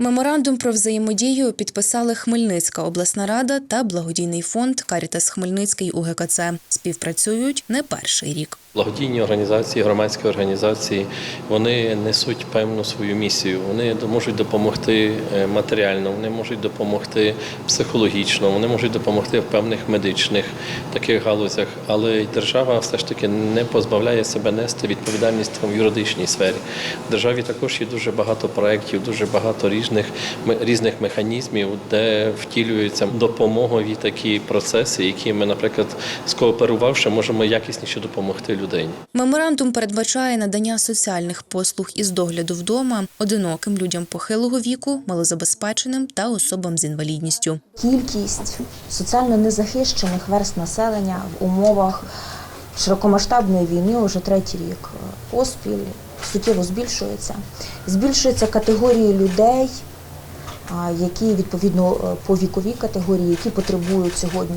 Меморандум про взаємодію підписали Хмельницька обласна рада та благодійний фонд Карітас Хмельницький УГКЦ. Співпрацюють не перший рік. Благодійні організації, громадські організації вони несуть певну свою місію. Вони можуть допомогти е, матеріально, вони можуть допомогти психологічно, вони можуть допомогти в певних медичних таких галузях. Але держава все ж таки не позбавляє себе нести відповідальність в юридичній сфері. В державі також є дуже багато проєктів, дуже багато різних різних механізмів, де втілюються допомогові такі процеси, які ми, наприклад, скооперувавши, можемо якісніше допомогти людині. Меморандум передбачає надання соціальних послуг із догляду вдома одиноким людям похилого віку, малозабезпеченим та особам з інвалідністю. Кількість соціально незахищених верст населення в умовах широкомасштабної війни уже третій рік поспіль суттєво збільшується. Збільшуються категорії людей, які відповідно е, по віковій категорії, які потребують сьогодні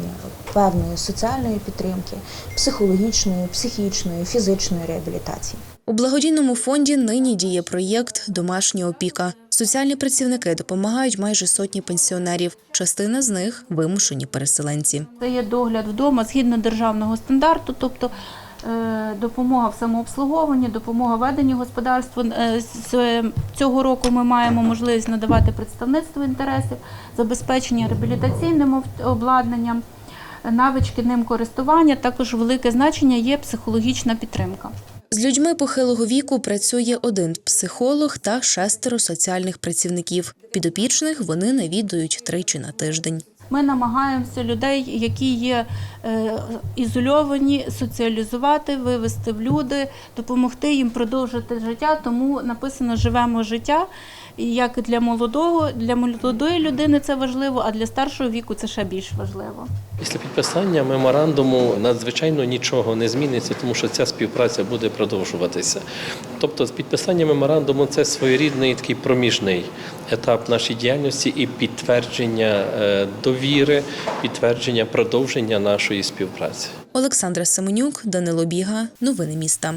певної соціальної підтримки, психологічної, психічної, фізичної реабілітації. У благодійному фонді нині діє проєкт Домашня опіка. Соціальні працівники допомагають майже сотні пенсіонерів. Частина з них вимушені переселенці. Це є догляд вдома згідно державного стандарту, тобто допомога в самообслуговуванні, допомога веденню господарства. Е, З цього року ми маємо можливість надавати представництво інтересів, забезпечення реабілітаційним обладнанням, навички ним користування. Також велике значення є психологічна підтримка. З людьми похилого віку працює один психолог та шестеро соціальних працівників. Підопічних вони навідують тричі на тиждень. Ми намагаємося людей, які є е, ізольовані, соціалізувати, вивести в люди, допомогти їм продовжити життя. Тому написано Живемо життя. І як для молодого, для молодої людини це важливо, а для старшого віку це ще більш важливо. Після підписання меморандуму надзвичайно нічого не зміниться, тому що ця співпраця буде продовжуватися. Тобто, підписання меморандуму це своєрідний такий проміжний етап нашої діяльності і підтвердження е, довіри, підтвердження продовження нашої співпраці. Олександра Семенюк, Данило Біга. Новини міста.